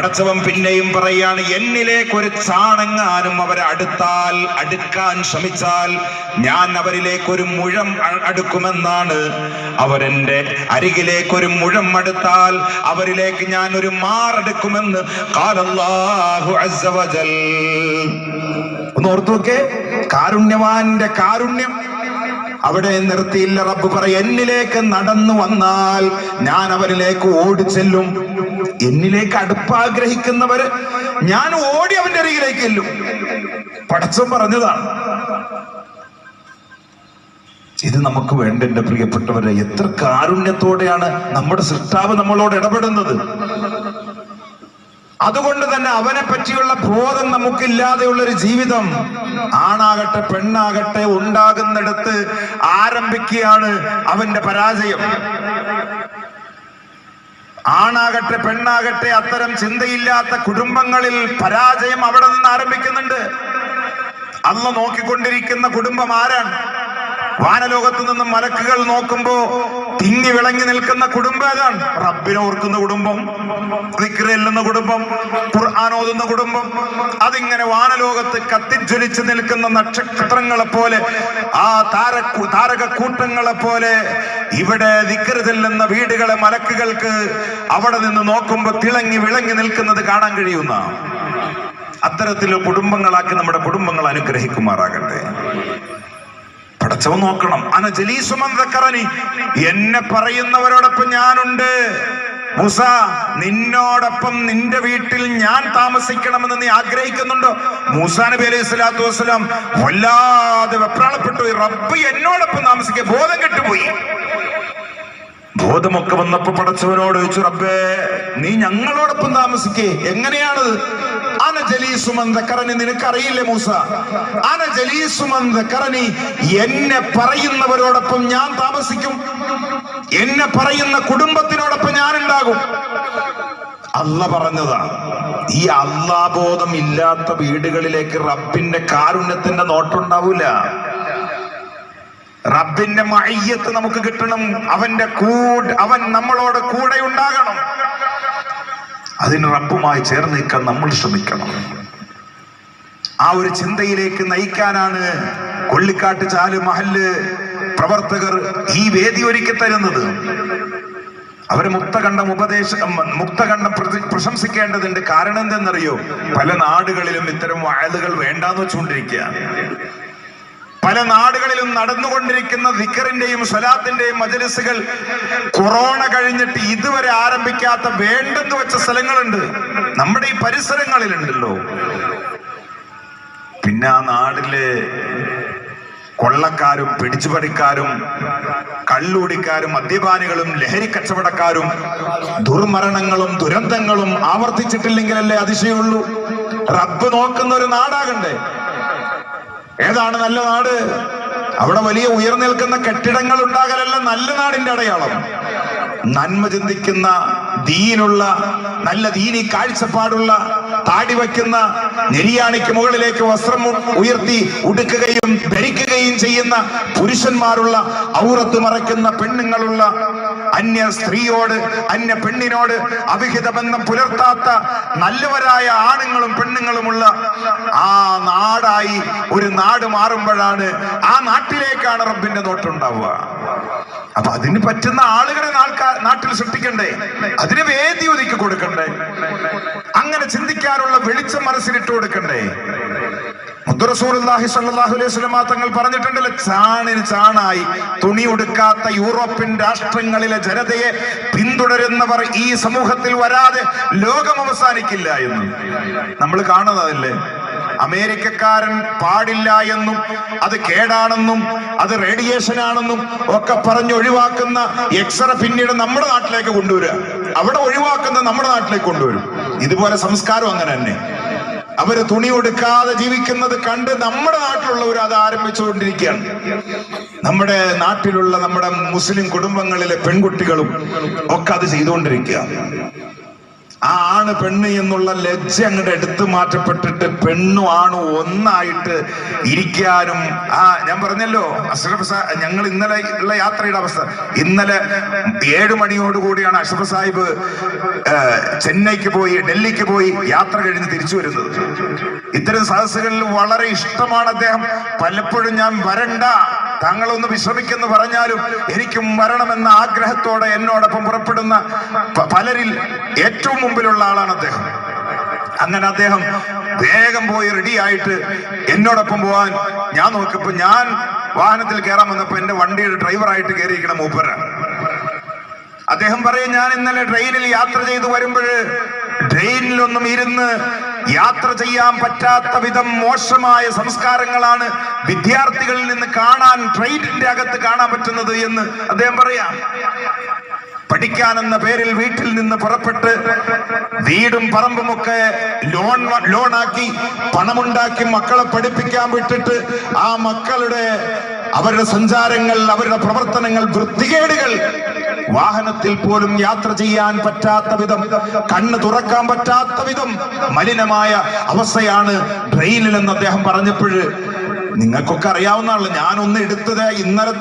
പടച്ചവൻ പിന്നെയും പറയാണ് എന്നിലേക്ക് ഒരു ചാണെങ്ങാനും അവരെ അടുത്താൽ അടുക്കാൻ ശ്രമിച്ചാൽ ഞാൻ അവരിലേക്ക് ഒരു മുഴം അടുക്കുമെന്നാണ്. അവരെന്റെ അരികിലേക്ക് ഒരു മുഴം അടുത്താൽ അവരിലേക്ക് ഞാൻ ഒരു മാറെടുക്കുമെന്ന് കാലല്ലാഹു ഒന്ന് കാരുണ്യവാന്റെ കാരുണ്യം അവിടെ നിർത്തിയില്ല റബ്ബ് പറ എന്നിലേക്ക് നടന്നു വന്നാൽ ഞാൻ അവരിലേക്ക് ഓടിച്ചെല്ലും. എന്നിലേക്ക് അടുപ്പാഗ്രഹിക്കുന്നവര് ഞാൻ ഓടി അവന്റെ അരികിലേക്ക് എല്ലും പടച്ചം പറഞ്ഞതാണ് ഇത് നമുക്ക് വേണ്ട എന്റെ പ്രിയപ്പെട്ടവരെ എത്ര കാരുണ്യത്തോടെയാണ് നമ്മുടെ സൃഷ്ടാവ് നമ്മളോട് ഇടപെടുന്നത്. അതുകൊണ്ട് തന്നെ അവനെ പറ്റിയുള്ള ബോധം നമുക്കില്ലാതെയുള്ള ഒരു ജീവിതം ആണാകട്ടെ പെണ്ണാകട്ടെ ഉണ്ടാകുന്നിടത്ത് ആരംഭിക്കുകയാണ് അവന്റെ പരാജയം. ആണാകട്ടെ പെണ്ണാകട്ടെ അത്തരം ചിന്തയില്ലാത്ത കുടുംബങ്ങളിൽ പരാജയം അവിടെ നിന്ന് ആരംഭിക്കുന്നുണ്ട്. അന്ന് നോക്കിക്കൊണ്ടിരിക്കുന്ന കുടുംബം ആരാണ്? വാനലോകത്ത് നിന്നും മലക്കുകൾ നോക്കുമ്പോ തിങ്ങി വിളങ്ങി നിൽക്കുന്ന കുടുംബം ഏതാണ്? റബ്ബിനെ ഓർക്കുന്ന കുടുംബം ദിക്റെല്ലുന്ന കുടുംബം ഖുർആൻ ഓതുന്ന കുടുംബം. അതിങ്ങനെ വാനലോകത്ത് കത്തിജ്വലിച്ച് നിൽക്കുന്ന നക്ഷത്രങ്ങളെ പോലെ ആ താര താരകക്കൂട്ടങ്ങളെ പോലെ ഇവിടെ വിക്രതില്ലെന്ന വീടുകളെ മലക്കുകൾക്ക് അവിടെ നിന്ന് നോക്കുമ്പോൾ തിളങ്ങി വിളങ്ങി നിൽക്കുന്നത് കാണാൻ കഴിയുന്ന അത്തരത്തിലുള്ള കുടുംബങ്ങളാക്കി നമ്മുടെ കുടുംബങ്ങൾ അനുഗ്രഹിക്കുമാറാകട്ടെ. പടച്ചവൻ നോക്കണം. അന ജലീസുമന്തക്കറനി എന്നെ പറയുന്നവരോടൊപ്പം ഞാനുണ്ട്. മുസ നിന്നോടൊപ്പം നിന്റെ വീട്ടിൽ ഞാൻ താമസിക്കണമെന്ന് നീ ആഗ്രഹിക്കുന്നുണ്ടോ? മൂസാ നബി അലൈഹി സ്വലാത്തു വസ്സലാം വല്ലാതെ വെപ്രാളപ്പെട്ടു റബ്ബ് എന്നോടൊപ്പം താമസിക്കുക ബോധം കെട്ടുപോയി. ബോധമൊക്കെ വന്നപ്പോ പടച്ചവനോട് ചോദിച്ചു റബ്ബേ നീ ഞങ്ങളോടൊപ്പം താമസിക്കേ. എങ്ങനെയാണത്? നിനക്കറിയില്ലേ മൂസ? അന ജലീസുമന്തക്കറനി എന്നെ പറയുന്നവരോടൊപ്പം ഞാൻ താമസിക്കും. എന്നെ പറയുന്ന കുടുംബത്തിനോടൊപ്പം ഞാൻ ഉണ്ടാകും അല്ല പറഞ്ഞതാ ഈ അല്ലാബോധം ഇല്ലാത്ത വീടുകളിലേക്ക് റബ്ബിന്റെ കാരുണ്യത്തിന്റെ നോട്ടുണ്ടാവൂല. റബ്ബിന്റെ മയ്യത്ത് നമുക്ക് കിട്ടണം അവന്റെ കൂട് അവൻ നമ്മളോട് കൂടെ ഉണ്ടാകണം അതിന് ചേർന്ന് നിൽക്കാൻ നമ്മൾ ശ്രമിക്കണം. ആ ഒരു ചിന്തയിലേക്ക് നയിക്കാനാണ് കൊള്ളിക്കാട്ട് ചാൽ മഹൽ പ്രവർത്തകർ ഈ വേദി ഒരുക്കി തരുന്നത്. അവർ മുക്തകണ്ഠം ഉപദേശം മുക്തകണ്ഠം പ്രശംസിക്കേണ്ടതുണ്ട്. കാരണം എന്തെന്നറിയോ? പല നാടുകളിലും ഇത്തരം വയലുകൾ വേണ്ടാന്ന് വെച്ചുകൊണ്ടിരിക്കുക പല നാടുകളിലും നടന്നുകൊണ്ടിരിക്കുന്ന ദിക്കറിന്റെയും സ്വലാത്തിന്റെയും മജലിസുകൾ കൊറോണ കഴിഞ്ഞിട്ട് ഇതുവരെ ആരംഭിക്കാത്ത വേണ്ടെന്ന് വെച്ച സ്ഥലങ്ങളുണ്ട്. നമ്മുടെ ഈ പരിസരങ്ങളിലുണ്ടല്ലോ. പിന്നെ ആ നാടിലെ കൊള്ളക്കാരും പിടിച്ചുപറിക്കാരും കള്ളുടിക്കാരും മദ്യപാനികളും ലഹരി കച്ചവടക്കാരും ദുർമരണങ്ങളും ദുരന്തങ്ങളും ആവർത്തിച്ചിട്ടില്ലെങ്കിലല്ലേ അതിശയുള്ളൂ റബ്ബ് നോക്കുന്ന ഒരു നാടാകണ്ടേ? ഏതാണ് നല്ല നാട്? അവിടെ വലിയ ഉയർന്നിൽക്കുന്ന കെട്ടിടങ്ങൾ ഉണ്ടാകലല്ല നല്ല നാടിന്റെ അടയാളം. നന്മ ചിന്തിക്കുന്ന ദീനുള്ള നല്ല ദീനി കാഴ്ചപ്പാടുള്ള താടി വയ്ക്കുന്ന നെരിയാണിക്ക് മുകളിലേക്ക് വസ്ത്രം ഉയർത്തി ഉടുക്കുകയും ധരിക്കുകയും ചെയ്യുന്ന പുരുഷന്മാരുള്ള ഔറത്ത് മറയ്ക്കുന്ന പെണ്ണുങ്ങളുള്ള അന്യ സ്ത്രീയോട് അന്യ പെണ്ണിനോട് അവിഹിത ബന്ധം പുലർത്താത്ത നല്ലവരായ ആണുങ്ങളും പെണ്ണുങ്ങളുമുള്ള ആ നാടായി ഒരു നാട് മാറുമ്പോഴാണ് ആ നാട്ടിലേക്കാണ് റബ്ബിന്റെ നോട്ടുണ്ടാവുക അപ്പൊ അതിന് പറ്റുന്ന ആളുകളെ നാട്ടിൽ സൃഷ്ടിക്കണ്ടേ? അതിന് വേദി ഒതുക്കി കൊടുക്കണ്ടേ? അങ്ങനെ ചിന്തിക്കാനുള്ള വെളിച്ചം മനസ്സിലിട്ട് കൊടുക്കണ്ടേ? അലൈഹി തങ്ങൾ പറഞ്ഞിട്ടുണ്ടല്ലോ ചാണിന് ചാണായി തുണി ഉടുക്കാത്ത യൂറോപ്യൻ രാഷ്ട്രങ്ങളിലെ ജനതയെ പിന്തുടരുന്നവർ ഈ സമൂഹത്തിൽ വരാതെ ലോകം അവസാനിക്കില്ല എന്ന്. നമ്മൾ കാണുന്നതല്ലേ അമേരിക്കക്കാരൻ പാടില്ല എന്നും അത് കേടാണെന്നും അത് റേഡിയേഷൻ ആണെന്നും ഒക്കെ പറഞ്ഞ് ഒഴിവാക്കുന്ന എക്സറ പിന്നീട് നമ്മുടെ നാട്ടിലേക്ക് കൊണ്ടുവരിക. അവിടെ ഒഴിവാക്കുന്ന നമ്മുടെ നാട്ടിലേക്ക് കൊണ്ടുവരും. ഇതുപോലെ സംസ്കാരം അങ്ങനെ തന്നെ. അവർ തുണി കൊടുക്കാതെ ജീവിക്കുന്നത് കണ്ട് നമ്മുടെ നാട്ടിലുള്ളവർ അത് ആരംഭിച്ചുകൊണ്ടിരിക്കുകയാണ്. നമ്മുടെ നാട്ടിലുള്ള നമ്മുടെ മുസ്ലിം കുടുംബങ്ങളിലെ പെൺകുട്ടികളും ഒക്കെ അത് ചെയ്തുകൊണ്ടിരിക്കുക ആ ആണ് പെണ്ണ് എന്നുള്ള ലജ്ജ അങ്ങോട്ട് എടുത്തു മാറ്റപ്പെട്ടിട്ട് പെണ്ണും ആണും ഒന്നായിട്ട് ഇരിക്കാനും ആ ഞാൻ പറഞ്ഞല്ലോ അഷ്റഫ് ഞങ്ങൾ ഇന്നലെ ഉള്ള യാത്രയുടെ അവസ്ഥ. ഇന്നലെ ഏഴു മണിയോടുകൂടിയാണ് അഷ്റഫ് സാഹിബ് ചെന്നൈക്ക് പോയി ഡൽഹിക്ക് പോയി യാത്ര കഴിഞ്ഞ് തിരിച്ചു വരുന്നത്. ഇത്തരം സദസ്സുകളിൽ വളരെ ഇഷ്ടമാണ് അദ്ദേഹം. പലപ്പോഴും ഞാൻ വരണ്ട താങ്കളൊന്ന് വിശ്രമിക്കെന്ന് പറഞ്ഞാലും എനിക്കും മരണമെന്ന ആഗ്രഹത്തോടെ എന്നോടൊപ്പം പുറപ്പെടുന്ന പലരിൽ ഏറ്റവും മുമ്പിലുള്ള ആളാണ് അദ്ദേഹം. അങ്ങനെ അദ്ദേഹം വേഗം പോയി റെഡിയായിട്ട് എന്നോടൊപ്പം പോവാൻ ഞാൻ നോക്കിയപ്പോ ഞാൻ വാഹനത്തിൽ കയറാൻ വന്നപ്പോ എന്റെ വണ്ടിയുടെ ഡ്രൈവറായിട്ട് കയറിയിരിക്കണം മൂപ്പര. അദ്ദേഹം പറയും ഞാൻ ഇന്നലെ ട്രെയിനിൽ യാത്ര ചെയ്തു വരുമ്പോൾ ട്രെയിനിലൊന്നും ഇരുന്ന് യാത്ര ചെയ്യാൻ പറ്റാത്ത വിധം മോശമായ സംസ്കാരങ്ങളാണ് വിദ്യാർത്ഥികളിൽ നിന്ന് കാണാൻ ട്രെയിനിന്റെ അകത്ത് കാണാൻ പറ്റുന്നത് എന്ന് അദ്ദേഹം പറയാം. പഠിക്കാനെന്ന പേരിൽ വീട്ടിൽ നിന്ന് പുറപ്പെട്ട് വീടും പറമ്പുമൊക്കെ ലോൺ ലോണാക്കി പണമുണ്ടാക്കി മക്കളെ പഠിപ്പിക്കാൻ വിട്ടിട്ട് ആ മക്കളുടെ അവരുടെ സഞ്ചാരങ്ങൾ അവരുടെ പ്രവർത്തനങ്ങൾ വൃത്തികേടുകൾ വാഹനത്തിൽ പോലും യാത്ര ചെയ്യാൻ പറ്റാത്ത വിധം കണ്ണ് തുറക്കാൻ പറ്റാത്ത വിധം മലിനമായ അവസ്ഥയാണ് ട്രെയിനിൽ എന്ന് അദ്ദേഹം പറഞ്ഞപ്പോൾ നിങ്ങൾക്കൊക്കെ അറിയാവുന്നതാണല്ലോ ഞാൻ ഒന്ന് എടുത്തത് ഇന്നലത്തെ